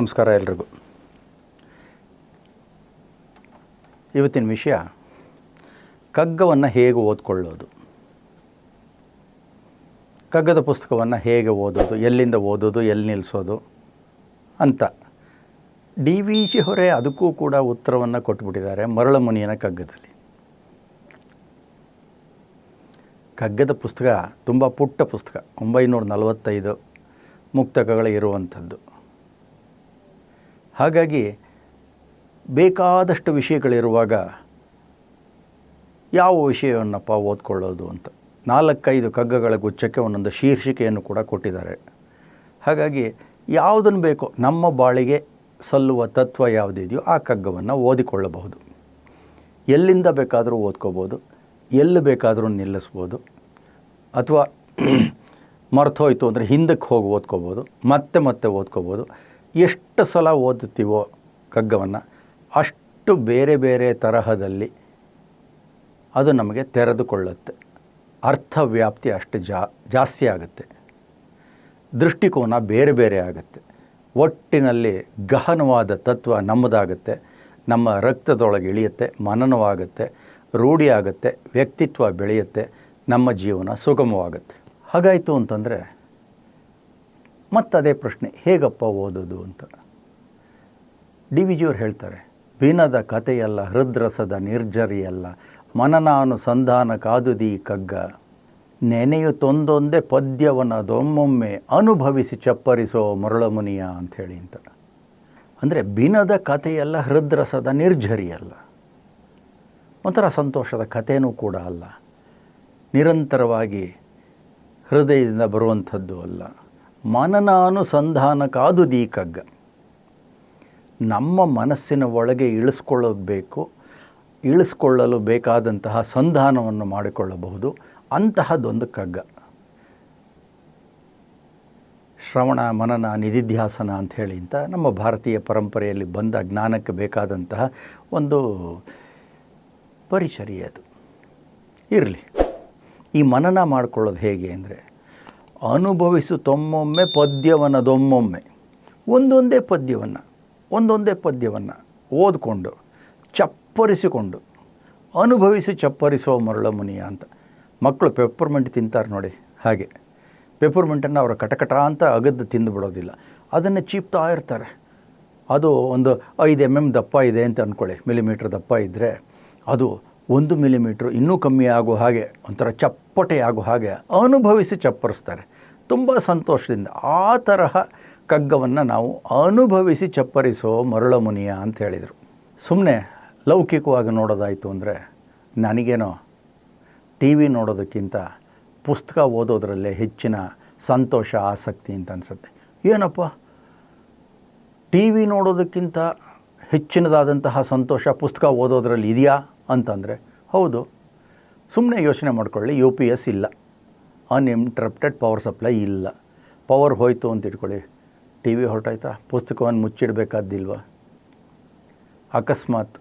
ನಮಸ್ಕಾರ ಎಲ್ರಿಗೂ. ಇವತ್ತಿನ ವಿಷಯ, ಕಗ್ಗವನ್ನು ಹೇಗೆ ಓದ್ಕೊಳ್ಳೋದು? ಕಗ್ಗದ ಪುಸ್ತಕವನ್ನು ಹೇಗೆ ಓದೋದು, ಎಲ್ಲಿಂದ ಓದೋದು, ಎಲ್ಲಿ ನಿಲ್ಲಿಸೋದು ಅಂತ. ಡಿ ವಿ ಜಿ ಹೊರೆ ಅದಕ್ಕೂ ಕೂಡ ಉತ್ತರವನ್ನು ಕೊಟ್ಬಿಟ್ಟಿದ್ದಾರೆ ಮರಳಮುನಿಯನ ಕಗ್ಗದಲ್ಲಿ. ಕಗ್ಗದ ಪುಸ್ತಕ ತುಂಬ ಪುಟ್ಟ ಪುಸ್ತಕ, ಒಂಬೈನೂರ ನಲವತ್ತೈದು ಮುಕ್ತಕಗಳು ಇರುವಂಥದ್ದು. ಹಾಗಾಗಿ ಬೇಕಾದಷ್ಟು ವಿಷಯಗಳಿರುವಾಗ ಯಾವ ವಿಷಯವನ್ನಪ್ಪ ಓದ್ಕೊಳ್ಳೋದು ಅಂತ. ನಾಲ್ಕೈದು ಕಗ್ಗಗಳ ಗುಚ್ಛಕ್ಕೆ ಒಂದೊಂದು ಶೀರ್ಷಿಕೆಯನ್ನು ಕೂಡ ಕೊಟ್ಟಿದ್ದಾರೆ. ಹಾಗಾಗಿ ಯಾವುದನ್ನು ಬೇಕೋ ನಮ್ಮ ಬಾಳಿಗೆ ಸಲ್ಲುವ ತತ್ವ ಯಾವುದಿದೆಯೋ ಆ ಕಗ್ಗವನ್ನು ಓದಿಕೊಳ್ಳಬಹುದು. ಎಲ್ಲಿಂದ ಬೇಕಾದರೂ ಓದ್ಕೋಬೋದು ಎಲ್ಲಿ ಬೇಕಾದರೂ ನಿಲ್ಲಿಸ್ಬೋದು ಅಥವಾ ಮರ್ತೋಯ್ತು ಅಂದರೆ ಹಿಂದಕ್ಕೆ ಹೋಗಿ ಓದ್ಕೋಬೋದು ಮತ್ತೆ ಮತ್ತೆ ಓದ್ಕೋಬೋದು ಎಷ್ಟು ಸಲ ಓದುತ್ತೀವೋ ಕಗ್ಗವನ್ನು ಅಷ್ಟು ಬೇರೆ ಬೇರೆ ತರಹದಲ್ಲಿ ಅದು ನಮಗೆ ತೆರೆದುಕೊಳ್ಳುತ್ತೆ. ಅರ್ಥವ್ಯಾಪ್ತಿ ಅಷ್ಟು ಜಾ, ಜಾಸ್ತಿ ಆಗುತ್ತೆ. ದೃಷ್ಟಿಕೋನ ಬೇರೆ ಬೇರೆ ಆಗುತ್ತೆ. ಒಟ್ಟಿನಲ್ಲಿ ಗಹನವಾದ ತತ್ವ ನಮ್ಮದಾಗುತ್ತೆ. ನಮ್ಮ ರಕ್ತದೊಳಗೆ ಇಳಿಯುತ್ತೆ, ಮನನವಾಗುತ್ತೆ, ರೂಢಿಯಾಗುತ್ತೆ, ವ್ಯಕ್ತಿತ್ವ ಬೆಳೆಯುತ್ತೆ, ನಮ್ಮ ಜೀವನ ಸುಗಮವಾಗುತ್ತೆ. ಹಾಗಾಯಿತು ಅಂತಂದರೆ ಮತ್ತದೇ ಪ್ರಶ್ನೆ, ಹೇಗಪ್ಪ ಓದೋದು ಅಂತ. ಡಿ ವಿ ಜಿಯವ್ರು ಹೇಳ್ತಾರೆ, ಬಿನದ ಕಥೆಯಲ್ಲ, ಹೃದ್ರಸದ ನಿರ್ಜರಿಯಲ್ಲ, ಮನನಾನುಸಂಧಾನ ಕಾದುದಿ ಕಗ್ಗ. ನೆನೆಯು ತೊಂದೊಂದೇ ಪದ್ಯವನದೊಮ್ಮೊಮ್ಮೆ ಅನುಭವಿಸಿ ಚಪ್ಪರಿಸೋ ಮರಳಮುನಿಯ ಅಂಥೇಳಿ ಅಂತ ಅಂದರೆ ಬಿನದ ಕಥೆಯಲ್ಲ, ಹೃದ್ರಸದ ನಿರ್ಜರಿಯಲ್ಲ. ಒಂಥರ ಸಂತೋಷದ ಕಥೆನೂ ಕೂಡ ಅಲ್ಲ. ನಿರಂತರವಾಗಿ ಹೃದಯದಿಂದ ಬರುವಂಥದ್ದು ಅಲ್ಲ. ಮನನಾನುಸಂಧಾನ ಕಾದು ದೀಕಗ್ಗ. ನಮ್ಮ ಮನಸ್ಸಿನ ಒಳಗೆ ಇಳಿಸ್ಕೊಳ್ಳೋದು ಇಳಿಸ್ಕೊಳ್ಳಲು ಬೇಕಾದಂತಹ ಸಂಧಾನವನ್ನು ಮಾಡಿಕೊಳ್ಳಬಹುದು. ಅಂತಹದ್ದೊಂದು ಕಗ್ಗ. ಶ್ರವಣ, ಮನನ, ನಿಧಿಧ್ಯಾಸನ ಅಂತ ಹೇಳಿ ಅಂತ ನಮ್ಮ ಭಾರತೀಯ ಪರಂಪರೆಯಲ್ಲಿ ಬಂದ ಜ್ಞಾನಕ್ಕೆ ಬೇಕಾದಂತಹ ಒಂದು ಪರಿಚರ್ಯ ಅದು. ಇರಲಿ. ಈ ಮನನ ಮಾಡಿಕೊಳ್ಳೋದು ಹೇಗೆ ಅಂದರೆ ಅನುಭವಿಸು ತೊಮ್ಮೊಮ್ಮೆ ಪದ್ಯವನ್ನದೊಮ್ಮೊಮ್ಮೆ ಒಂದೊಂದೇ ಪದ್ಯವನ್ನು ಒಂದೊಂದೇ ಪದ್ಯವನ್ನು ಓದಿಕೊಂಡು, ಚಪ್ಪರಿಸಿಕೊಂಡು, ಅನುಭವಿಸಿ ಚಪ್ಪರಿಸೋ ಮರಳಮುನಿಯ ಅಂತ. ಮಕ್ಕಳು ಪೆಪ್ಪರ್ಮೆಂಟ್ ತಿಂತಾರೆ ನೋಡಿ, ಹಾಗೆ. ಪೆಪ್ಪರ್ಮೆಂಟನ್ನು ಅವರು ಕಟಕಟ ಅಂತ ಅಗದ್ದು ತಿಂದು ಬಿಡೋದಿಲ್ಲ. ಅದನ್ನು ಚೀಪ್ತಾ ಇರ್ತಾರೆ. ಅದು ಒಂದು ಐದು ಎಂ ಎಂ ದಪ್ಪ ಇದೆ ಅಂತ ಅಂದ್ಕೊಳ್ಳಿ ಮಿಲಿಮೀಟ್ರ್ ದಪ್ಪ ಇದ್ದರೆ ಅದು ಒಂದು ಮಿಲಿಮೀಟ್ರ್ ಇನ್ನೂ ಕಮ್ಮಿ ಆಗೋ ಹಾಗೆ, ಒಂಥರ ಚಪ್ಪಟೆ ಆಗೋ ಹಾಗೆ ಅನುಭವಿಸಿ ಚಪ್ಪರಿಸ್ತಾರೆ. ತುಂಬ ಸಂತೋಷದಿಂದ ಆ ತರಹ ಕಗ್ಗವನ್ನು ನಾವು ಅನುಭವಿಸಿ ಚಪ್ಪರಿಸೋ ಮರಳಮುನಿಯ ಅಂತ ಹೇಳಿದರು. ಸುಮ್ಮನೆ ಲೌಕಿಕವಾಗಿ ನೋಡೋದಾಯಿತು ಅಂದರೆ ನನಗೇನೋ ಟಿ ವಿ ನೋಡೋದಕ್ಕಿಂತ ಪುಸ್ತಕ ಓದೋದ್ರಲ್ಲೇ ಹೆಚ್ಚಿನ ಸಂತೋಷ, ಆಸಕ್ತಿ ಅಂತ ಅನಿಸುತ್ತೆ. ಏನಪ್ಪ? ಟಿ ವಿ ನೋಡೋದಕ್ಕಿಂತ ಹೆಚ್ಚಿನದಾದಂತಹ ಸಂತೋಷ ಪುಸ್ತಕ ಓದೋದ್ರಲ್ಲಿ ಇದೆಯಾ? ಅಂತಂದರೆ, ಹೌದು ಸುಮ್ಮನೆ ಯೋಚನೆ ಮಾಡ್ಕೊಳ್ಳಿ ಯು ಪಿ ಎಸ್ ಇಲ್ಲ. ಅನ್ಇಂಟ್ರಪ್ಟೆಡ್ ಪವರ್ ಸಪ್ಲೈ ಇಲ್ಲ. ಪವರ್ ಹೋಯಿತು ಅಂತ ಇಟ್ಕೊಳ್ಳಿ. ಟಿ ವಿ ಹೊರಟಾಯ್ತಾ? ಪುಸ್ತಕವನ್ನು ಮುಚ್ಚಿಡಬೇಕಾದ್ದಿಲ್ವ? ಅಕಸ್ಮಾತ್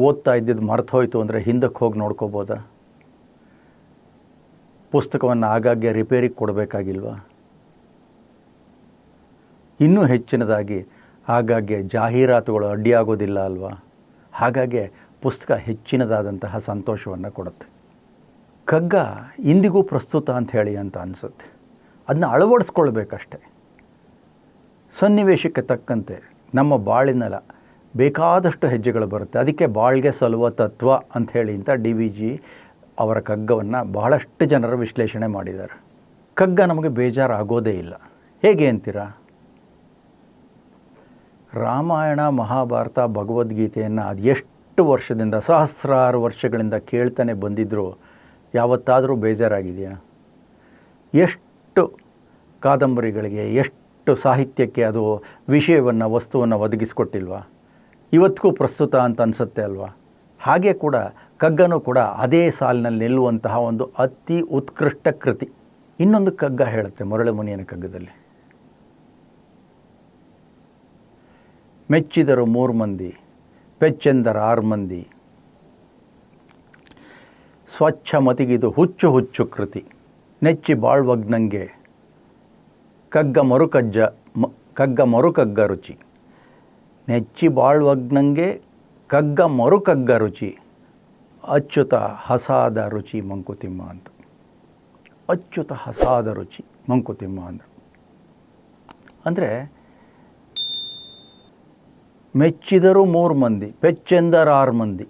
ಓದ್ತಾ ಇದ್ದಿದ್ದು ಮರ್ತು ಹೋಯಿತು ಅಂದರೆ ಹಿಂದಕ್ಕೆ ಹೋಗಿ ನೋಡ್ಕೋಬೋದಾ? ಪುಸ್ತಕವನ್ನು ಆಗಾಗ್ಗೆ ರಿಪೇರಿಗೆ ಕೊಡಬೇಕಾಗಿಲ್ವಾ? ಇನ್ನೂ ಹೆಚ್ಚಿನದಾಗಿ ಆಗಾಗ್ಗೆ ಜಾಹೀರಾತುಗಳು ಅಡ್ಡಿಯಾಗೋದಿಲ್ಲ ಅಲ್ವಾ? ಹಾಗಾಗಿ ಪುಸ್ತಕ ಹೆಚ್ಚಿನದಾದಂತಹ ಸಂತೋಷವನ್ನು ಕೊಡುತ್ತೆ. ಕಗ್ಗ ಇಂದಿಗೂ ಪ್ರಸ್ತುತ ಅಂತ ಹೇಳಿ ಅಂತ ಅನಿಸುತ್ತೆ. ಅದನ್ನ ಅಳವಡಿಸ್ಕೊಳ್ಬೇಕಷ್ಟೆ. ಸನ್ನಿವೇಶಕ್ಕೆ ತಕ್ಕಂತೆ ನಮ್ಮ ಬಾಳಿನಲ ಬೇಕಾದಷ್ಟು ಹೆಜ್ಜೆಗಳು ಬರುತ್ತೆ. ಅದಕ್ಕೆ ಬಾಳ್ಗೆ ಸಲುವ ತತ್ವ ಅಂತ ಹೇಳಿ ಅಂತ ಡಿ ವಿ ಜಿ ಅವರ ಕಗ್ಗವನ್ನು ಬಹಳಷ್ಟು ಜನರು ವಿಶ್ಲೇಷಣೆ ಮಾಡಿದ್ದಾರೆ. ಕಗ್ಗ ನಮಗೆ ಬೇಜಾರಾಗೋದೇ ಇಲ್ಲ. ಹೇಗೆ ಅಂತೀರಾ? ರಾಮಾಯಣ, ಮಹಾಭಾರತ, ಭಗವದ್ಗೀತೆಯನ್ನು ಅದು ವರ್ಷದಿಂದ, ಸಹಸ್ರಾರು ವರ್ಷಗಳಿಂದ ಕೇಳ್ತಾನೆ ಬಂದಿದ್ದರೂ ಯಾವತ್ತಾದರೂ ಬೇಜಾರಾಗಿದೆಯಾ? ಎಷ್ಟು ಕಾದಂಬರಿಗಳಿಗೆ, ಎಷ್ಟು ಸಾಹಿತ್ಯಕ್ಕೆ ಅದು ವಿಷಯವನ್ನು, ವಸ್ತುವನ್ನು ಒದಗಿಸ್ಕೊಟ್ಟಿಲ್ವಾ? ಇವತ್ತಿಗೂ ಪ್ರಸ್ತುತ ಅಂತ ಅನಿಸುತ್ತೆ ಅಲ್ವಾ? ಹಾಗೆ ಕೂಡ ಕಗ್ಗನೂ ಕೂಡ ಅದೇ ಸಾಲಿನಲ್ಲಿ ನಿಲ್ಲುವಂತಹ ಒಂದು ಅತಿ ಉತ್ಕೃಷ್ಟ ಕೃತಿ. ಇನ್ನೊಂದು ಕಗ್ಗ ಹೇಳುತ್ತೆ ಮರಳುಮುನಿಯನ ಕಗ್ಗದಲ್ಲಿ. ಮೆಚ್ಚಿದರು ಮೂರು ಮಂದಿ. ಪೆಚ್ಚೆಂದರ ಆರು ಮಂದಿ ಸ್ವಚ್ಛ ಮತಿಗಿದು ಹುಚ್ಚು ಹುಚ್ಚು ಕೃತಿ. ನೆಚ್ಚಿ ಬಾಳ್ವಗ್ನಂಗೆ ಕಗ್ಗ ಮರುಕಜ್ಜ ಕಗ್ಗ ಮರುಕಗ್ಗ ರುಚಿ. ನೆಚ್ಚಿ ಬಾಳ್ವಗ್ನಂಗೆ ಕಗ್ಗ ಮರುಕಗ್ಗ ರುಚಿ. ಅಚ್ಯುತ ಹಸಾದ ರುಚಿ ಮಂಕುತಿಮ್ಮ ಅಂತ. ಅಚ್ಯುತ ಹಸಾದ ರುಚಿ ಮಂಕುತಿಮ್ಮ ಅಂತ. ಅಂದರೆ ಮೆಚ್ಚಿದರು ಮೂರು ಮಂದಿ ಪೆಚ್ಚೆಂದರ ಆರು ಮಂದಿ.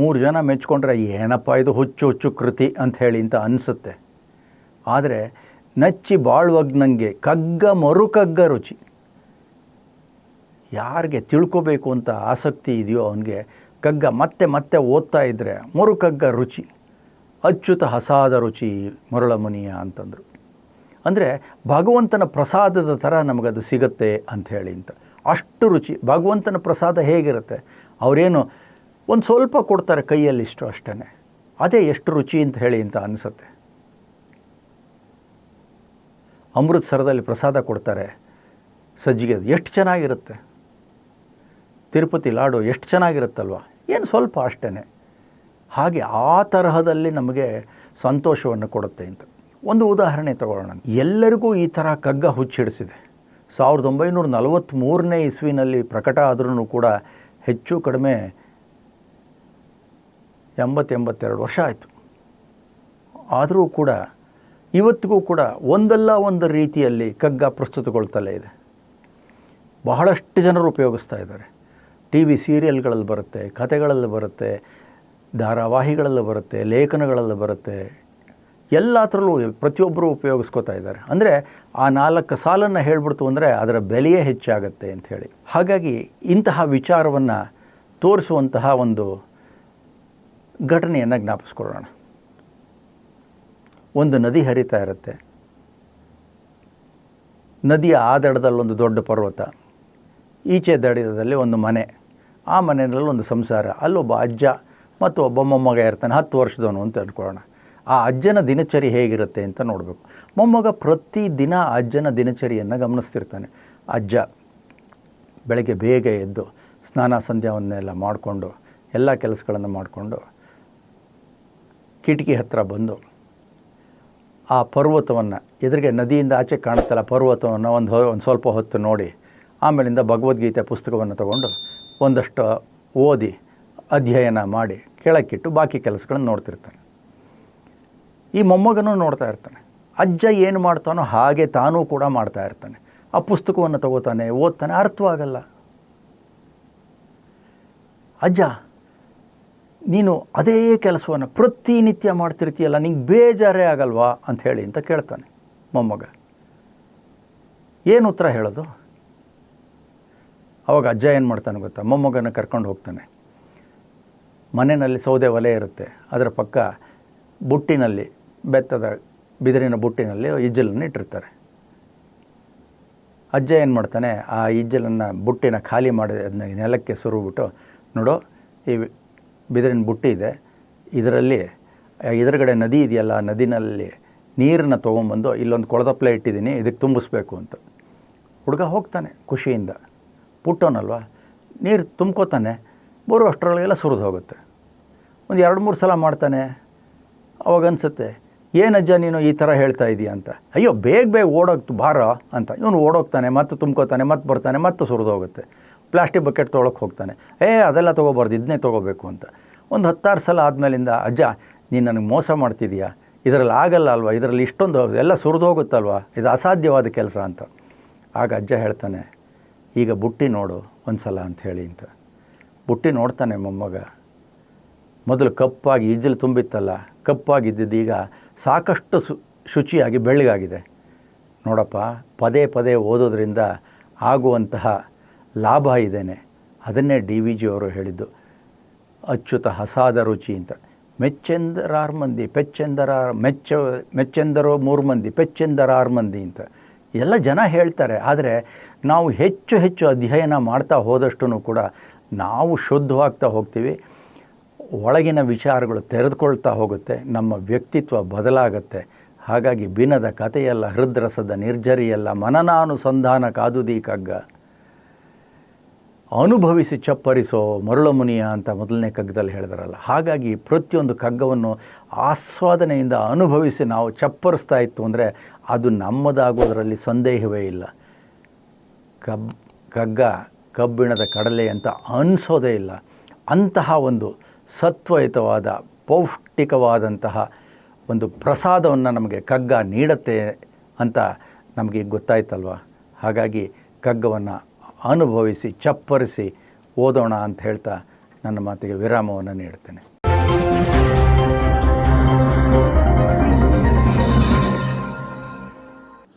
ಮೂರು ಜನ ಮೆಚ್ಕೊಂಡ್ರೆ ಏನಪ್ಪ ಇದು ಹುಚ್ಚು ಹುಚ್ಚು ಕೃತಿ ಅಂತ ಹೇಳಿ ಅಂತ ಅನಿಸುತ್ತೆ. ಆದರೆ ನಚ್ಚಿ ಬಾಳ್ವಗ್ನಂಗೆ ಕಗ್ಗ ಮರುಕಗ್ಗ ರುಚಿ. ಯಾರಿಗೆ ತಿಳ್ಕೋಬೇಕು ಅಂತ ಆಸಕ್ತಿ ಇದೆಯೋ ಅವನಿಗೆ ಕಗ್ಗ ಮತ್ತೆ ಮತ್ತೆ ಓದ್ತಾ ಇದ್ದರೆ ಮರುಕಗ್ಗ ರುಚಿ. ಅಚ್ಯುತ ಹಸಾದ ರುಚಿ ಮರುಳಮುನಿಯ ಅಂತಂದರು. ಅಂದರೆ ಭಗವಂತನ ಪ್ರಸಾದದ ಥರ ನಮಗದು ಸಿಗುತ್ತೆ ಅಂಥೇಳಿ ಅಂತ. ಅಷ್ಟು ರುಚಿ. ಭಗವಂತನ ಪ್ರಸಾದ ಹೇಗಿರುತ್ತೆ? ಅವರೇನು ಒಂದು ಸ್ವಲ್ಪ ಕೊಡ್ತಾರೆ ಕೈಯಲ್ಲಿ ಇಷ್ಟು ಅಷ್ಟೇ ಅದೇ ಎಷ್ಟು ರುಚಿ ಅಂತ ಹೇಳಿ ಅಂತ ಅನಿಸುತ್ತೆ. ಅಮೃತ್ಸರದಲ್ಲಿ ಪ್ರಸಾದ ಕೊಡ್ತಾರೆ. ಸಜ್ಜಿಗೆ ಎಷ್ಟು ಚೆನ್ನಾಗಿರುತ್ತೆ? ತಿರುಪತಿ ಲಾಡು ಎಷ್ಟು ಚೆನ್ನಾಗಿರುತ್ತಲ್ವ? ಏನು ಸ್ವಲ್ಪ ಅಷ್ಟೇ ಹಾಗೆ ಆ ತರಹದಲ್ಲಿ ನಮಗೆ ಸಂತೋಷವನ್ನು ಕೊಡುತ್ತೆ ಅಂತ. ಒಂದು ಉದಾಹರಣೆ ತಗೊಳ್ಳೋಣ. ಎಲ್ಲರಿಗೂ ಈ ಥರ ಕಗ್ಗ ಹುಚ್ಚಿಡಿಸಿದೆ. ಸಾವಿರದ ಒಂಬೈನೂರ ನಲವತ್ತ್ಮೂರನೇ ಇಸ್ವಿನಲ್ಲಿ ಪ್ರಕಟ ಆದ್ರೂ ಕೂಡ ಹೆಚ್ಚು ಕಡಿಮೆ ಎಂಬತ್ತೆಂಬತ್ತೆರಡು ವರ್ಷ ಆಯಿತು. ಆದರೂ ಕೂಡ ಇವತ್ತಿಗೂ ಕೂಡ ಒಂದಲ್ಲ ಒಂದು ರೀತಿಯಲ್ಲಿ ಕಗ್ಗ ಪ್ರಸ್ತುತಗೊಳ್ತಲೇ ಇದೆ. ಬಹಳಷ್ಟು ಜನರು ಉಪಯೋಗಿಸ್ತಾ ಇದ್ದಾರೆ. ಟಿ ವಿ ಸೀರಿಯಲ್ಗಳಲ್ಲಿ ಬರುತ್ತೆ, ಕತೆಗಳಲ್ಲಿ ಬರುತ್ತೆ, ಧಾರಾವಾಹಿಗಳಲ್ಲಿ ಬರುತ್ತೆ, ಲೇಖನಗಳಲ್ಲಿ ಬರುತ್ತೆ ಎಲ್ಲತ್ರಲ್ಲೂ ಪ್ರತಿಯೊಬ್ಬರು ಉಪಯೋಗಿಸ್ಕೋತಾ ಇದ್ದಾರೆ. ಅಂದರೆ ಆ ನಾಲ್ಕು ಸಾಲನ್ನು ಹೇಳ್ಬಿಡ್ತು ಅಂದರೆ ಅದರ ಬೆಲೆಯೇ ಹೆಚ್ಚಾಗುತ್ತೆ ಅಂತ ಹೇಳಿ. ಹಾಗಾಗಿ ಇಂತಹ ವಿಚಾರವನ್ನು ತೋರಿಸುವಂತಹ ಒಂದು ಘಟನೆಯನ್ನು ಜ್ಞಾಪಿಸ್ಕೊಳ್ಳೋಣ. ಒಂದು ನದಿ ಹರಿತಾ ಇರುತ್ತೆ. ನದಿಯ ಆ ದಡದಲ್ಲೊಂದು ದೊಡ್ಡ ಪರ್ವತ. ಈಚೆ ದಡದಲ್ಲಿ ಒಂದು ಮನೆ. ಆ ಮನೆಯಲ್ಲಿ ಒಂದು ಸಂಸಾರ. ಅಲ್ಲೊಬ್ಬ ಅಜ್ಜ ಮತ್ತು ಒಬ್ಬ ಮೊಮ್ಮಗ ಇರ್ತಾನೆ. ಹತ್ತು ವರ್ಷದವನು ಅಂತ ಅಂದ್ಕೊಳ್ಳೋಣ. ಆ ಅಜ್ಜನ ದಿನಚರಿ ಹೇಗಿರುತ್ತೆ ಅಂತ ನೋಡಬೇಕು. ಮೊಮ್ಮಗ ಪ್ರತಿ ದಿನ ಅಜ್ಜನ ದಿನಚರಿಯನ್ನು ಗಮನಿಸ್ತಿರ್ತಾನೆ. ಅಜ್ಜ ಬೆಳಗ್ಗೆ ಬೇಗ ಎದ್ದು ಸ್ನಾನ ಸಂಧ್ಯಾವನ್ನೆಲ್ಲ ಮಾಡಿಕೊಂಡು, ಎಲ್ಲ ಕೆಲಸಗಳನ್ನು ಮಾಡಿಕೊಂಡು ಕಿಟಕಿ ಹತ್ತಿರ ಬಂದು ಆ ಪರ್ವತವನ್ನು ಎದುರಿಗೆ ನದಿಯಿಂದ ಆಚೆ ಕಾಣುತ್ತಲ್ಲ ಪರ್ವತವನ್ನು ಒಂದು ಒಂದು ಸ್ವಲ್ಪ ಹೊತ್ತು ನೋಡಿ, ಆಮೇಲಿಂದ ಭಗವದ್ಗೀತೆ ಪುಸ್ತಕವನ್ನು ತಗೊಂಡು ಒಂದಷ್ಟು ಓದಿ ಅಧ್ಯಯನ ಮಾಡಿ ಕೆಳಕ್ಕಿಟ್ಟು ಬಾಕಿ ಕೆಲಸಗಳನ್ನು ನೋಡ್ತಿರ್ತಾನೆ. ಈ ಮೊಮ್ಮಗನೂ ನೋಡ್ತಾ ಇರ್ತಾನೆ. ಅಜ್ಜ ಏನು ಮಾಡ್ತಾನೋ ಹಾಗೆ ತಾನೂ ಕೂಡ ಮಾಡ್ತಾ ಇರ್ತಾನೆ. ಆ ಪುಸ್ತಕವನ್ನು ತಗೋತಾನೆ, ಓದ್ತಾನೆ, ಅರ್ಥವಾಗಲ್ಲ. ಅಜ್ಜ, ನೀನು ಅದೇ ಕೆಲಸವನ್ನು ಪ್ರತಿನಿತ್ಯ ಮಾಡ್ತಿರ್ತೀಯಲ್ಲ, ನಿಂಗೆ ಬೇಜಾರೇ ಆಗಲ್ವಾ ಅಂತ ಹೇಳಿ ಅಂತ ಕೇಳ್ತಾನೆ ಮೊಮ್ಮಗ. ಏನು ಉತ್ತರ ಹೇಳೋದು? ಅವಾಗ ಅಜ್ಜ ಏನು ಮಾಡ್ತಾನೆ ಗೊತ್ತಾ? ಮೊಮ್ಮಗನ ಕರ್ಕೊಂಡು ಹೋಗ್ತಾನೆ. ಮನೆಯಲ್ಲಿ ಸೌದೆ ಒಲೆ ಇರುತ್ತೆ, ಅದರ ಪಕ್ಕ ಬುಟ್ಟಿನಲ್ಲಿ ಬೆತ್ತದ ಬಿದಿರಿನ ಬುಟ್ಟಿನಲ್ಲಿ ಇಜ್ಜಲನ್ನು ಇಟ್ಟಿರ್ತಾರೆ. ಅಜ್ಜ ಏನು ಮಾಡ್ತಾನೆ, ಆ ಇಜ್ಜಲನ್ನು ಬುಟ್ಟಿನ ಖಾಲಿ ಮಾಡಿ ಅದನ್ನ ನೆಲಕ್ಕೆ ಸುರುಬಿಟ್ಟು ನೋಡು, ಈ ಬಿದಿರಿನ ಬುಟ್ಟಿ ಇದೆ, ಇದರಲ್ಲಿ, ಎದುರುಗಡೆ ನದಿ ಇದೆಯಲ್ಲ ನದಿನಲ್ಲಿ ನೀರನ್ನು ತೊಗೊಂಬಂದು ಇಲ್ಲೊಂದು ಕೊಳದಪ್ಲೆ ಇಟ್ಟಿದ್ದೀನಿ, ಇದಕ್ಕೆ ತುಂಬಿಸ್ಬೇಕು ಅಂತ. ಹುಡುಗ ಹೋಗ್ತಾನೆ ಖುಷಿಯಿಂದ. ಪುಟ್ಟೋನಲ್ವ, ನೀರು ತುಂಬ್ಕೋತಾನೆ, ಬರುವಷ್ಟರೊಳಗೆಲ್ಲ ಸುರಿದು ಹೋಗುತ್ತೆ. ಒಂದು ಎರಡು ಮೂರು ಸಲ ಮಾಡ್ತಾನೆ, ಅವಾಗ ಅನಿಸುತ್ತೆ ಏನಜ್ಜ ನೀನು ಈ ಥರ ಹೇಳ್ತಾ ಇದೀಯ ಅಂತ? ಅಯ್ಯೋ, ಬೇಗ ಬೇಗ ಓಡೋಗ್ತು ಬಾರ ಅಂತ. ಇವನು ಓಡೋಗ್ತಾನೆ, ಮತ್ತೆ ತುಂಬ್ಕೋತಾನೆ, ಮತ್ತೆ ಬರ್ತಾನೆ, ಮತ್ತೆ ಸುರಿದೋಗುತ್ತೆ ಪ್ಲಾಸ್ಟಿಕ್ ಬಕೆಟ್ ತೊಗೊಳಕ್ಕೆ ಹೋಗ್ತಾನೆ. ಏ, ಅದೆಲ್ಲ ತೊಗೋಬಾರ್ದು, ಇದನ್ನೇ ತೊಗೋಬೇಕು ಅಂತ. ಒಂದು ಹತ್ತಾರು ಸಲ ಆದಮೇಲಿಂದ, ಅಜ್ಜ, ನೀನು ನನಗೆ ಮೋಸ ಮಾಡ್ತಿದೀಯಾ? ಇದರಲ್ಲಿ ಆಗಲ್ಲ ಅಲ್ವಾ? ಇದರಲ್ಲಿ ಇಷ್ಟೊಂದು ಎಲ್ಲ ಸುರಿದು ಹೋಗುತ್ತಲ್ವ? ಇದು ಅಸಾಧ್ಯವಾದ ಕೆಲಸ ಅಂತ. ಆಗ ಅಜ್ಜ ಹೇಳ್ತಾನೆ, ಈಗ ಬುಟ್ಟಿ ನೋಡು ಒಂದು ಸಲ ಅಂತ ಹೇಳಿ ಅಂತ. ಬುಟ್ಟಿ ನೋಡ್ತಾನೆ ಮೊಮ್ಮಗ. ಮೊದಲು ಕಪ್ಪಾಗಿ, ಈಜಲು ತುಂಬಿತ್ತಲ್ಲ, ಕಪ್ಪಾಗಿದ್ದಿದ್ದು ಈಗ ಸಾಕಷ್ಟು ಸು, ಶುಚಿಯಾಗಿ ಬೆಳ್ಳಗಾಗಿದೆ. ನೋಡಪ್ಪ, ಪದೇ ಪದೇ ಓದೋದ್ರಿಂದ ಆಗುವಂತಹ ಲಾಭ ಇದೇನೆ. ಅದನ್ನೇ ಡಿ ವಿ ಜಿಯವರು ಹೇಳಿದ್ದು. ಅಚ್ಯುತ ಹಸಾದ ರುಚಿ ಅಂತ. ಮೆಚ್ಚೆಂದರಾರು ಮಂದಿ ಪೆಚ್ಚೆಂದರಾರ್ ಮೆಚ್ಚ, ಮೆಚ್ಚೆಂದರೋ ಮೂರು ಮಂದಿ ಪೆಚ್ಚೆಂದರಾರು ಮಂದಿ ಅಂತ. ಎಲ್ಲ ಜನ ಹೇಳ್ತಾರೆ, ಆದರೆ ನಾವು ಹೆಚ್ಚು ಹೆಚ್ಚು ಅಧ್ಯಯನ ಮಾಡ್ತಾ ಹೋದಷ್ಟು ಕೂಡ ನಾವು ಶುದ್ಧವಾಗ್ತಾ ಹೋಗ್ತೀವಿ. ಒಳಗಿನ ವಿಚಾರಗಳು ತೆರೆದುಕೊಳ್ತಾ ಹೋಗುತ್ತೆ, ನಮ್ಮ ವ್ಯಕ್ತಿತ್ವ ಬದಲಾಗುತ್ತೆ. ಹಾಗಾಗಿ ಬಿನದ ಕಥೆಯಲ್ಲ, ಹೃದ್ರಸದ ನಿರ್ಜರಿಯಲ್ಲ, ಮನನಾನುಸಂಧಾನ ಕಾದುದೀ ಕಗ್ಗ ಅನುಭವಿಸಿ ಚಪ್ಪರಿಸೋ ಮರುಳಮುನಿಯ ಅಂತ ಮೊದಲನೇ ಕಗ್ಗದಲ್ಲಿ ಹೇಳಿದಾರಲ್ಲ, ಹಾಗಾಗಿ ಪ್ರತಿಯೊಂದು ಕಗ್ಗವನ್ನು ಆಸ್ವಾದನೆಯಿಂದ ಅನುಭವಿಸಿ ನಾವು ಚಪ್ಪರಿಸ್ತಾ ಇತ್ತು ಅಂದರೆ ಅದು ನಮ್ಮದಾಗೋದರಲ್ಲಿ ಸಂದೇಹವೇ ಇಲ್ಲ. ಕಬ್, ಕಗ್ಗ, ಕಬ್ಬಿಣದ ಕಡಲೆ ಅಂತ ಅನಿಸೋದೇ ಇಲ್ಲ. ಅಂತಹ ಒಂದು ಸತ್ವಯುತವಾದ, ಪೌಷ್ಟಿಕವಾದಂತಹ ಒಂದು ಪ್ರಸಾದವನ್ನು ನಮಗೆ ಕಗ್ಗ ನೀಡತ್ತೆ ಅಂತ ನಮಗೆ ಗೊತ್ತಾಯ್ತಲ್ವ? ಹಾಗಾಗಿ ಕಗ್ಗವನ್ನು ಅನುಭವಿಸಿ, ಚಪ್ಪರಿಸಿ ಓದೋಣ ಅಂತ ಹೇಳ್ತಾ ನನ್ನ ಮಾತಿಗೆ ವಿರಾಮವನ್ನು ನೀಡ್ತೇನೆ.